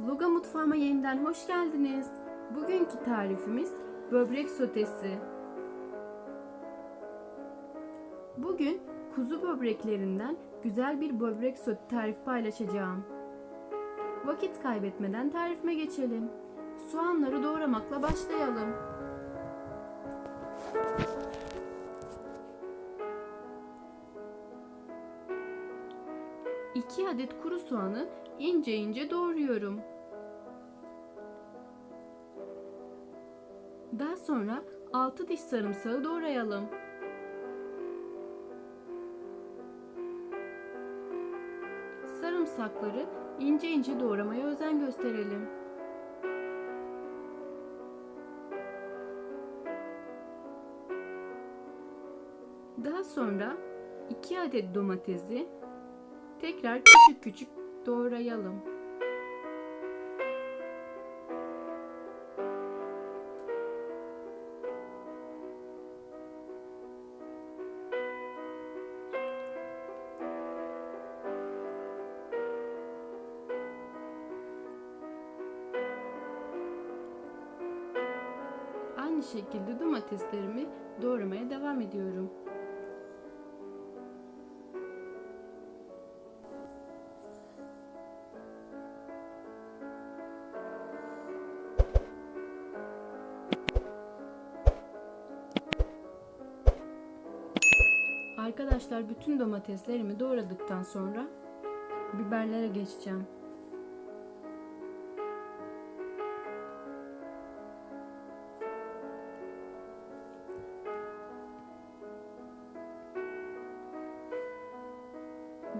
Luga mutfağıma yeniden hoş geldiniz. Bugünkü tarifimiz böbrek sotesi. Bugün kuzu böbreklerinden güzel bir böbrek sote tarifi paylaşacağım. Vakit kaybetmeden tarifime geçelim. Soğanları doğramakla başlayalım. 2 adet kuru soğanı ince ince doğruyorum. Daha sonra 6 diş sarımsağı doğrayalım. Sarımsakları ince ince doğramaya özen gösterelim. Daha sonra 2 adet domatesi tekrar küçük küçük doğrayalım. Aynı şekilde domateslerimi doğramaya devam ediyorum. Arkadaşlar bütün domateslerimi doğradıktan sonra biberlere geçeceğim.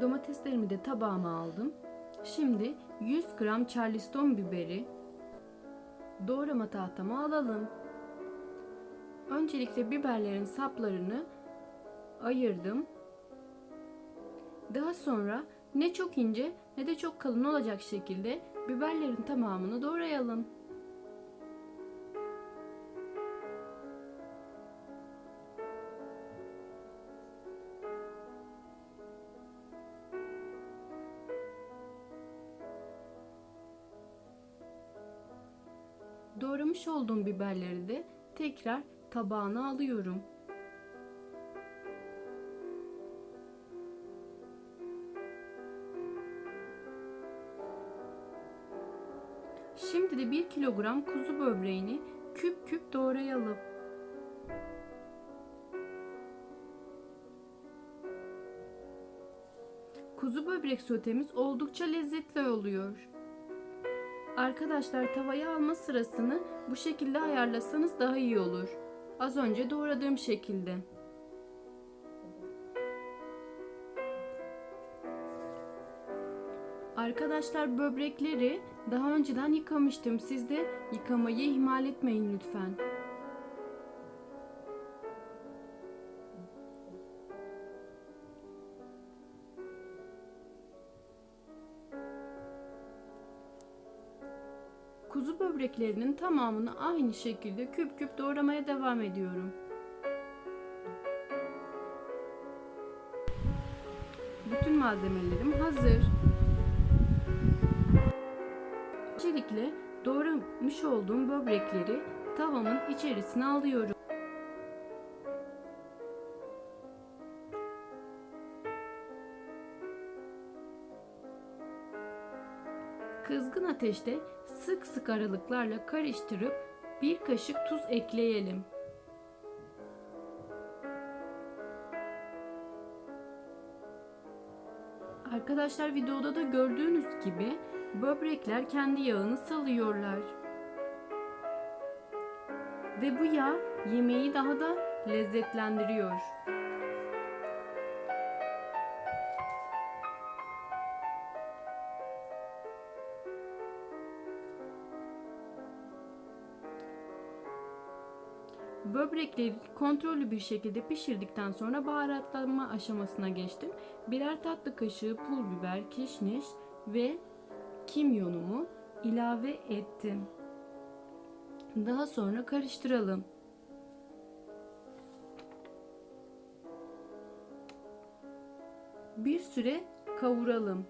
Domateslerimi de tabağıma aldım. Şimdi 100 gram charleston biberi doğrama tahtama alalım. Öncelikle biberlerin saplarını ayırdım. Daha sonra ne çok ince ne de çok kalın olacak şekilde biberlerin tamamını doğrayalım. Doğramış olduğum biberleri de tekrar tabağına alıyorum. Şimdi de 1 kilogram kuzu böbreğini küp küp doğrayalım. Kuzu böbrek sotemiz oldukça lezzetli oluyor. Arkadaşlar tavaya alma sırasını bu şekilde ayarlasanız daha iyi olur. Az önce doğradığım şekilde. Arkadaşlar böbrekleri daha önceden yıkamıştım. Siz de yıkamayı ihmal etmeyin lütfen. Kuzu böbreklerinin tamamını aynı şekilde küp küp doğramaya devam ediyorum. Bütün malzemelerim hazır. Öncelikle doğramış olduğum böbrekleri tavamın içerisine alıyorum. Kızgın ateşte sık sık aralıklarla karıştırıp bir kaşık tuz ekleyelim. Arkadaşlar videoda da gördüğünüz gibi böbrekler kendi yağını salıyorlar. Ve bu yağ yemeği daha da lezzetlendiriyor. Böbrekleri kontrollü bir şekilde pişirdikten sonra baharatlama aşamasına geçtim. Birer tatlı kaşığı pul biber, kişniş ve kimyonumu ilave ettim. Daha sonra karıştıralım. Bir süre kavuralım.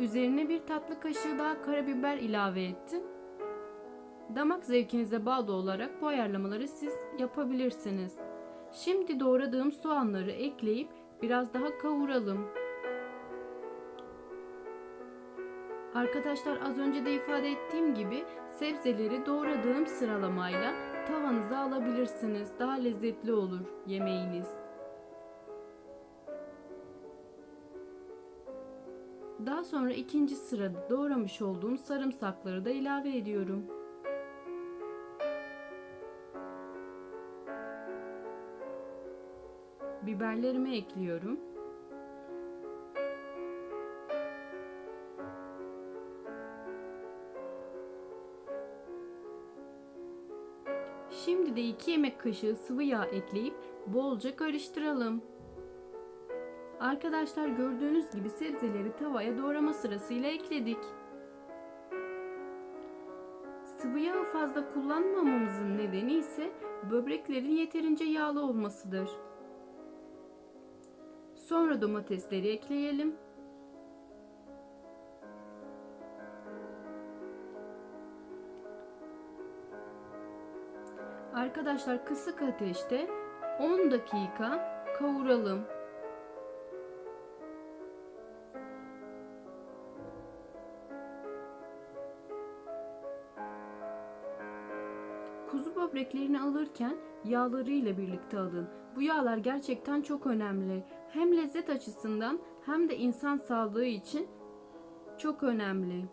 Üzerine bir tatlı kaşığı daha karabiber ilave ettim. Damak zevkinize bağlı olarak bu ayarlamaları siz yapabilirsiniz. Şimdi doğradığım soğanları ekleyip biraz daha kavuralım. Arkadaşlar az önce de ifade ettiğim gibi sebzeleri doğradığım sıralamayla tavanıza alabilirsiniz. Daha lezzetli olur yemeğiniz. Daha sonra ikinci sırada doğramış olduğum sarımsakları da ilave ediyorum. Biberlerimi ekliyorum. Şimdi de 2 yemek kaşığı sıvı yağ ekleyip bolca karıştıralım. Arkadaşlar gördüğünüz gibi sebzeleri tavaya doğrama sırasıyla ekledik. Sıvı yağı fazla kullanmamamızın nedeni ise böbreklerin yeterince yağlı olmasıdır. Sonra domatesleri ekleyelim. Arkadaşlar kısık ateşte 10 dakika kavuralım. Böbreklerini alırken yağlarıyla birlikte alın. Bu yağlar gerçekten çok önemli. Hem lezzet açısından hem de insan sağlığı için çok önemli.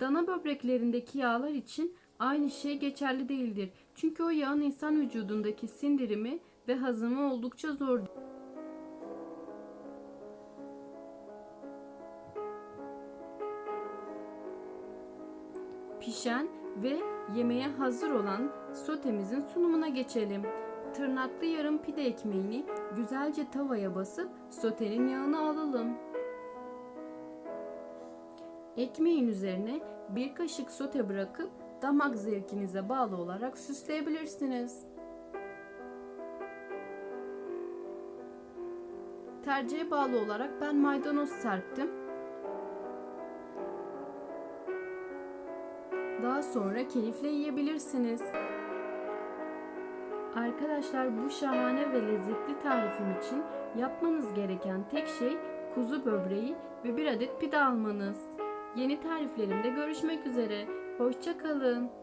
Dana böbreklerindeki yağlar için aynı şey geçerli değildir. Çünkü o yağın insan vücudundaki sindirimi ve hazımı oldukça zor. Pişen ve yemeğe hazır olan sotemizin sunumuna geçelim. Tırnaklı yarım pide ekmeğini güzelce tavaya basıp sotenin yağını alalım. Ekmeğin üzerine bir kaşık sote bırakıp damak zevkinize bağlı olarak süsleyebilirsiniz. Tercihe bağlı olarak ben maydanoz serptim. Sonra keyifle yiyebilirsiniz. Arkadaşlar bu şahane ve lezzetli tarifim için yapmanız gereken tek şey kuzu böbreği ve bir adet pide almanız. Yeni tariflerimde görüşmek üzere. Hoşçakalın.